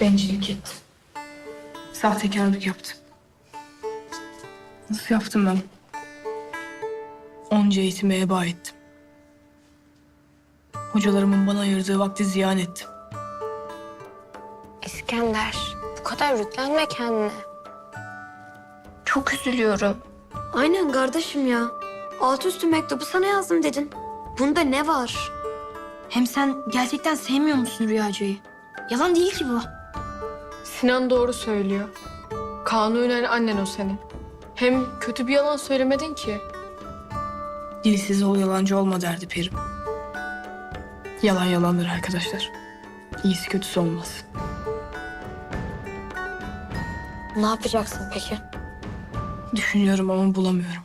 Bencillik ettim. Sahtekarlık yaptım. Nasıl yaptım ben? Onca eğitime heba ettim. Hocalarımın bana ayırdığı vakti ziyan ettim. İskender, bu kadar yüklenme kendine. Çok üzülüyorum. Aynen kardeşim ya. Altı üstü mektubu sana yazdım dedin. Bunda ne var? Hem sen gerçekten sevmiyor musun Rüyacı'yı? Yalan değil ki bu. Sinan doğru söylüyor. Kanunen annen o senin. Hem kötü bir yalan söylemedin ki. Dilsiz ol yalancı olma derdi Perim. Yalan yalandır arkadaşlar. İyisi kötüsü olmaz. Ne yapacaksın peki? Düşünüyorum ama bulamıyorum.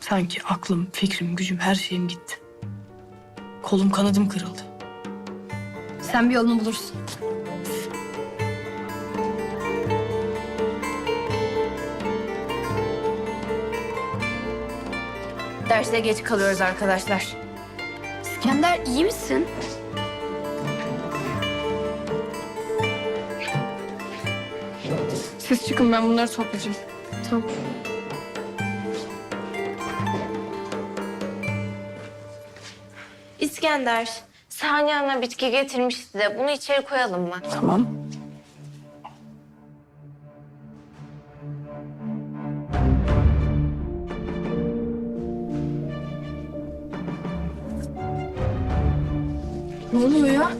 Sanki aklım, fikrim, gücüm her şeyim gitti. Kolum kanadım kırıldı. Sen bir yolunu bulursun. Derse geç kalıyoruz arkadaşlar. İskender iyi misin? Siz çıkın ben bunları toplayacağım. Tamam. İskender, Saniye Ana bitki getirmişti de bunu içeri koyalım mı? Tamam. Ne oluyor ya?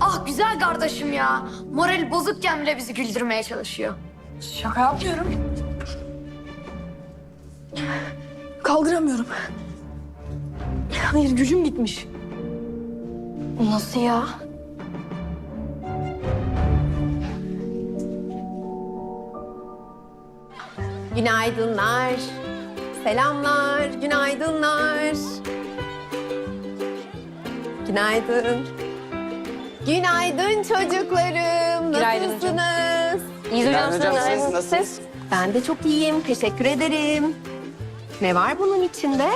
Ah güzel kardeşim ya. Morali bozukken bile bizi güldürmeye çalışıyor. Şaka yapmıyorum. Kaldıramıyorum. Hayır gücüm gitmiş. Nasıl ya? Günaydınlar. Selamlar, günaydınlar. Günaydın. Günaydın çocuklarım. Günaydın Nasılsınız? İyi hocam, hocam, siz nasılsınız? Ben de çok iyiyim. Teşekkür ederim. Ne var bunun içinde?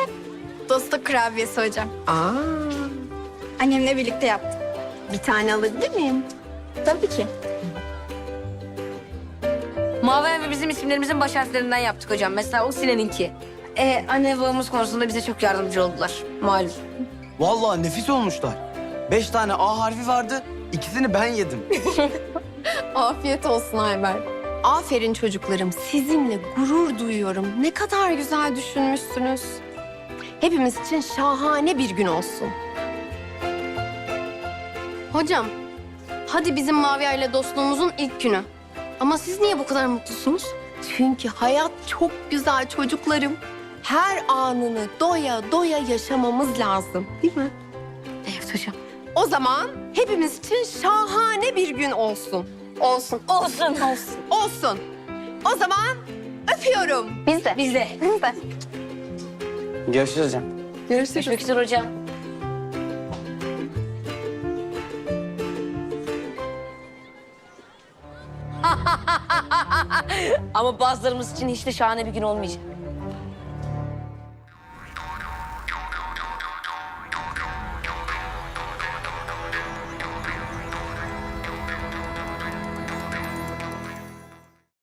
Dostluk kurabiyesi hocam. Aa, Annemle birlikte yaptım. bir tane alabilir miyim? Tabii ki. Mavi ve bizim isimlerimizin baş harflerinden yaptık hocam. Mesela o Sinan'ınki. Ee, anne babamız konusunda bize çok yardımcı oldular. Malum. Vallahi nefis olmuşlar. Beş tane A harfi vardı. ikisini ben yedim. Afiyet olsun Ayber. Aferin çocuklarım. Sizinle gurur duyuyorum. Ne kadar güzel düşünmüşsünüz. Hepimiz için şahane bir gün olsun. Hocam, hadi bizim Mavi ile dostluğumuzun ilk günü. Ama siz niye bu kadar mutlusunuz? Çünkü hayat çok güzel çocuklarım. Her anını doya doya yaşamamız lazım. Değil mi? Evet hocam. O zaman hepimiz için şahane bir gün olsun. Olsun, olsun, olsun, olsun. O zaman öpüyorum. Biz de. Biz de. Görüşürüz hocam. Görüşmek üzere hocam. Ama bazılarımız için hiç de şahane bir gün olmayacak.